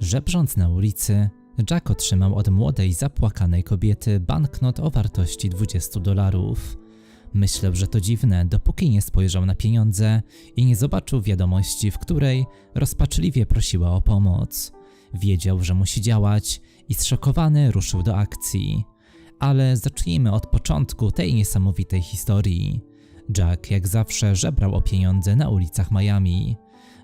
Żebrząc na ulicy, Jack otrzymał od młodej, zapłakanej kobiety banknot o wartości 20 dolarów. Myślał, że to dziwne, dopóki nie spojrzał na pieniądze i nie zobaczył wiadomości, w której rozpaczliwie prosiła o pomoc. Wiedział, że musi działać i zszokowany ruszył do akcji. Ale zacznijmy od początku tej niesamowitej historii. Jack, jak zawsze, żebrał o pieniądze na ulicach Miami.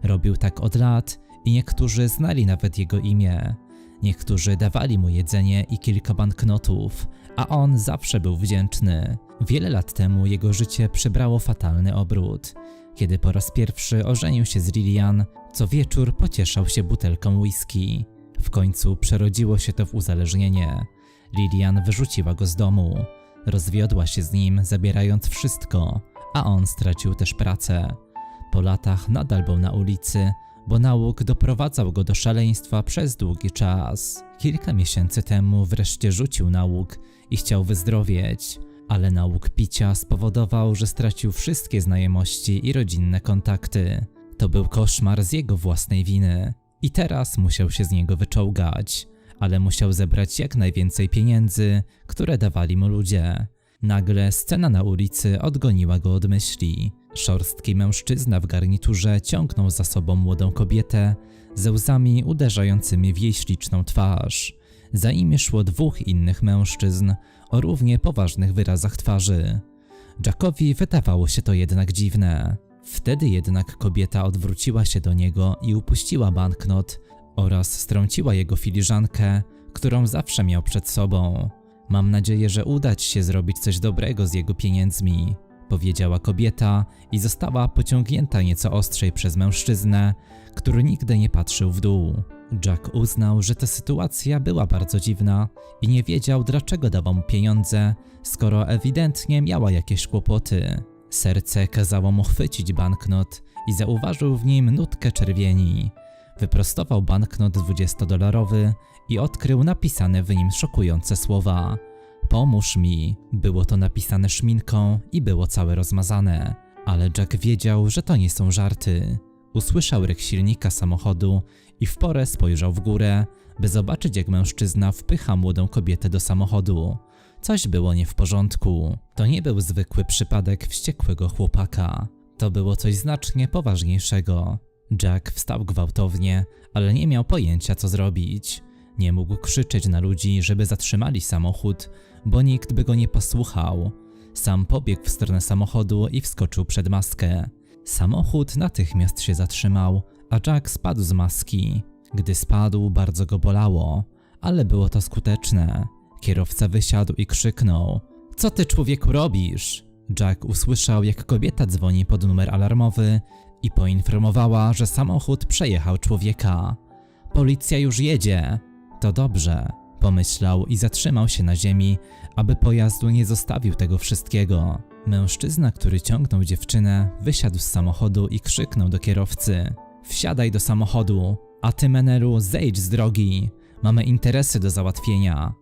Robił tak od lat i niektórzy znali nawet jego imię. Niektórzy dawali mu jedzenie i kilka banknotów, a on zawsze był wdzięczny. Wiele lat temu jego życie przybrało fatalny obrót. Kiedy po raz pierwszy ożenił się z Lilian, co wieczór pocieszał się butelką whisky. W końcu przerodziło się to w uzależnienie. Lilian wyrzuciła go z domu. Rozwiodła się z nim, zabierając wszystko, a on stracił też pracę. Po latach nadal był na ulicy, bo nauk doprowadzał go do szaleństwa przez długi czas. Kilka miesięcy temu wreszcie rzucił nauk i chciał wyzdrowieć, ale nauk picia spowodował, że stracił wszystkie znajomości i rodzinne kontakty. To był koszmar z jego własnej winy i teraz musiał się z niego wyczołgać, ale musiał zebrać jak najwięcej pieniędzy, które dawali mu ludzie. Nagle scena na ulicy odgoniła go od myśli. Szorstki mężczyzna w garniturze ciągnął za sobą młodą kobietę ze łzami uderzającymi w jej śliczną twarz. Za nimi szło dwóch innych mężczyzn o równie poważnych wyrazach twarzy. Jackowi wydawało się to jednak dziwne. Wtedy jednak kobieta odwróciła się do niego i upuściła banknot oraz strąciła jego filiżankę, którą zawsze miał przed sobą. Mam nadzieję, że uda ci się zrobić coś dobrego z jego pieniędzmi, powiedziała kobieta i została pociągnięta nieco ostrzej przez mężczyznę, który nigdy nie patrzył w dół. Jack uznał, że ta sytuacja była bardzo dziwna i nie wiedział, dlaczego dawał mu pieniądze, skoro ewidentnie miała jakieś kłopoty. Serce kazało mu chwycić banknot i zauważył w nim nutkę czerwieni. Wyprostował banknot 20-dolarowy i odkrył napisane w nim szokujące słowa. Pomóż mi. Było to napisane szminką i było całe rozmazane, ale Jack wiedział, że to nie są żarty. Usłyszał ryk silnika samochodu i w porę spojrzał w górę, by zobaczyć jak mężczyzna wpycha młodą kobietę do samochodu. Coś było nie w porządku. To nie był zwykły przypadek wściekłego chłopaka. To było coś znacznie poważniejszego. Jack wstał gwałtownie, ale nie miał pojęcia co zrobić. Nie mógł krzyczeć na ludzi, żeby zatrzymali samochód, bo nikt by go nie posłuchał. Sam pobiegł w stronę samochodu i wskoczył przed maskę. Samochód natychmiast się zatrzymał, a Jack spadł z maski. Gdy spadł, bardzo go bolało, ale było to skuteczne. Kierowca wysiadł i krzyknął: Co ty człowieku robisz? Jack usłyszał, jak kobieta dzwoni pod numer alarmowy i poinformowała, że samochód przejechał człowieka. Policja już jedzie. To dobrze, pomyślał i zatrzymał się na ziemi, aby pojazdu nie zostawił tego wszystkiego. Mężczyzna, który ciągnął dziewczynę, wysiadł z samochodu i krzyknął do kierowcy: Wsiadaj do samochodu, a ty, Menelu, zejdź z drogi. Mamy interesy do załatwienia.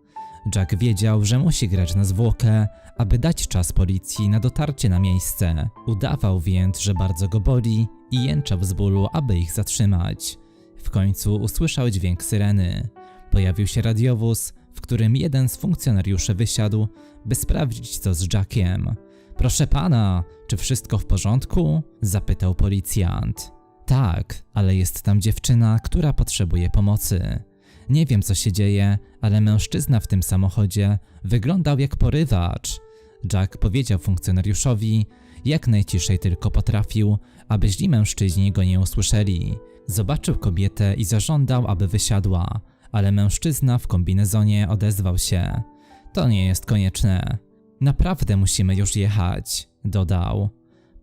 Jack wiedział, że musi grać na zwłokę, aby dać czas policji na dotarcie na miejsce. Udawał więc, że bardzo go boli i jęczał z bólu, aby ich zatrzymać. W końcu usłyszał dźwięk syreny. Pojawił się radiowóz, w którym jeden z funkcjonariuszy wysiadł, by sprawdzić co z Jackiem. Proszę pana, czy wszystko w porządku? zapytał policjant. Tak, ale jest tam dziewczyna, która potrzebuje pomocy. Nie wiem co się dzieje, ale mężczyzna w tym samochodzie wyglądał jak porywacz. Jack powiedział funkcjonariuszowi, jak najciszej tylko potrafił, aby źli mężczyźni go nie usłyszeli. Zobaczył kobietę i zażądał, aby wysiadła, ale mężczyzna w kombinezonie odezwał się. To nie jest konieczne. Naprawdę musimy już jechać, dodał.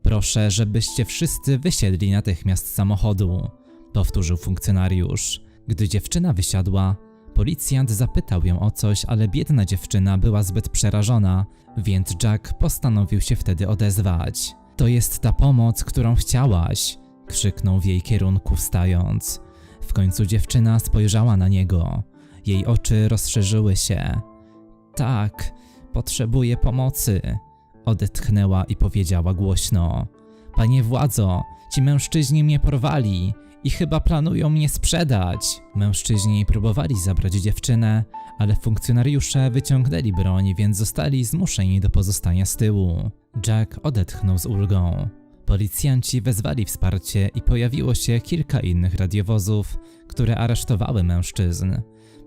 Proszę, żebyście wszyscy wysiedli natychmiast z samochodu, powtórzył funkcjonariusz. Gdy dziewczyna wysiadła, policjant zapytał ją o coś, ale biedna dziewczyna była zbyt przerażona, więc Jack postanowił się wtedy odezwać. To jest ta pomoc, którą chciałaś, krzyknął w jej kierunku wstając. W końcu dziewczyna spojrzała na niego. Jej oczy rozszerzyły się. Tak, potrzebuję pomocy, odetchnęła i powiedziała głośno. Panie władzo, ci mężczyźni mnie porwali i chyba planują mnie sprzedać. Mężczyźni próbowali zabrać dziewczynę, ale funkcjonariusze wyciągnęli broń, więc zostali zmuszeni do pozostania z tyłu. Jack odetchnął z ulgą. Policjanci wezwali wsparcie i pojawiło się kilka innych radiowozów, które aresztowały mężczyzn.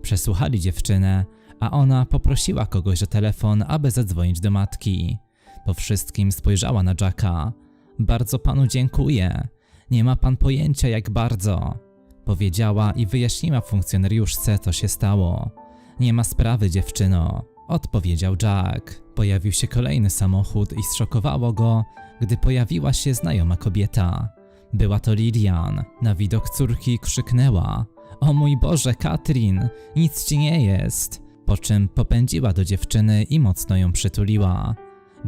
Przesłuchali dziewczynę, a ona poprosiła kogoś o telefon, aby zadzwonić do matki. Po wszystkim spojrzała na Jacka. Bardzo panu dziękuję. Nie ma pan pojęcia, jak bardzo. Powiedziała i wyjaśniła funkcjonariuszce, co się stało. Nie ma sprawy, dziewczyno, odpowiedział Jack. Pojawił się kolejny samochód i zszokowało go, gdy pojawiła się znajoma kobieta. Była to Lilian. Na widok córki krzyknęła: O mój Boże, Katrin, nic ci nie jest. Po czym popędziła do dziewczyny i mocno ją przytuliła.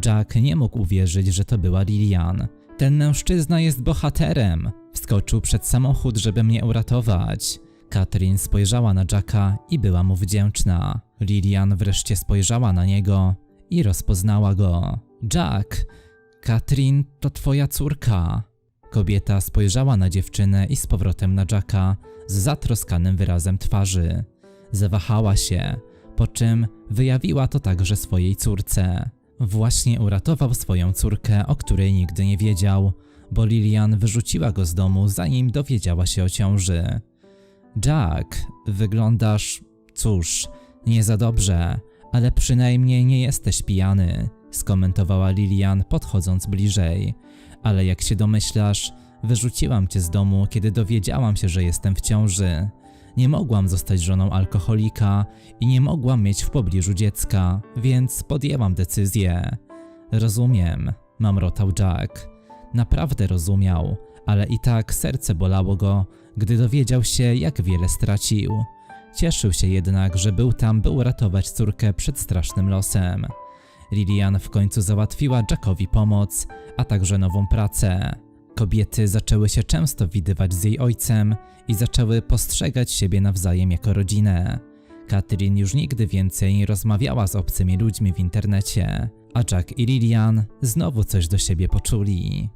Jack nie mógł uwierzyć, że to była Lilian. Ten mężczyzna jest bohaterem. Wskoczył przed samochód, żeby mnie uratować. Katrin spojrzała na Jacka i była mu wdzięczna. Lilian wreszcie spojrzała na niego i rozpoznała go. Jack, Katrin to twoja córka. Kobieta spojrzała na dziewczynę i z powrotem na Jacka z zatroskanym wyrazem twarzy. Zawahała się, po czym wyjawiła to także swojej córce. Właśnie uratował swoją córkę, o której nigdy nie wiedział, bo Lilian wyrzuciła go z domu, zanim dowiedziała się o ciąży. Jack, wyglądasz, cóż, nie za dobrze, ale przynajmniej nie jesteś pijany, skomentowała Lilian, podchodząc bliżej. Ale jak się domyślasz, wyrzuciłam cię z domu, kiedy dowiedziałam się, że jestem w ciąży. Nie mogłam zostać żoną alkoholika i nie mogłam mieć w pobliżu dziecka, więc podjęłam decyzję. Rozumiem, mamrotał Jack. Naprawdę rozumiał, ale i tak serce bolało go, gdy dowiedział się, jak wiele stracił. Cieszył się jednak, że był tam, by uratować córkę przed strasznym losem. Lilian w końcu załatwiła Jackowi pomoc, a także nową pracę. Kobiety zaczęły się często widywać z jej ojcem i zaczęły postrzegać siebie nawzajem jako rodzinę. Katrin już nigdy więcej nie rozmawiała z obcymi ludźmi w internecie, a Jack i Lilian znowu coś do siebie poczuli.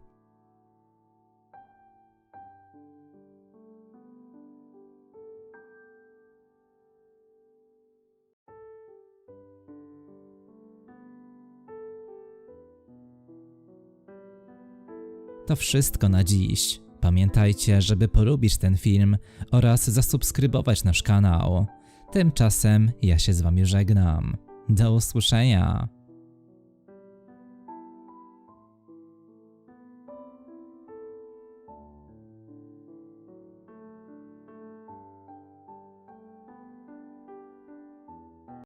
To wszystko na dziś. Pamiętajcie, żeby polubić ten film oraz zasubskrybować nasz kanał. Tymczasem ja się z wami żegnam. Do usłyszenia.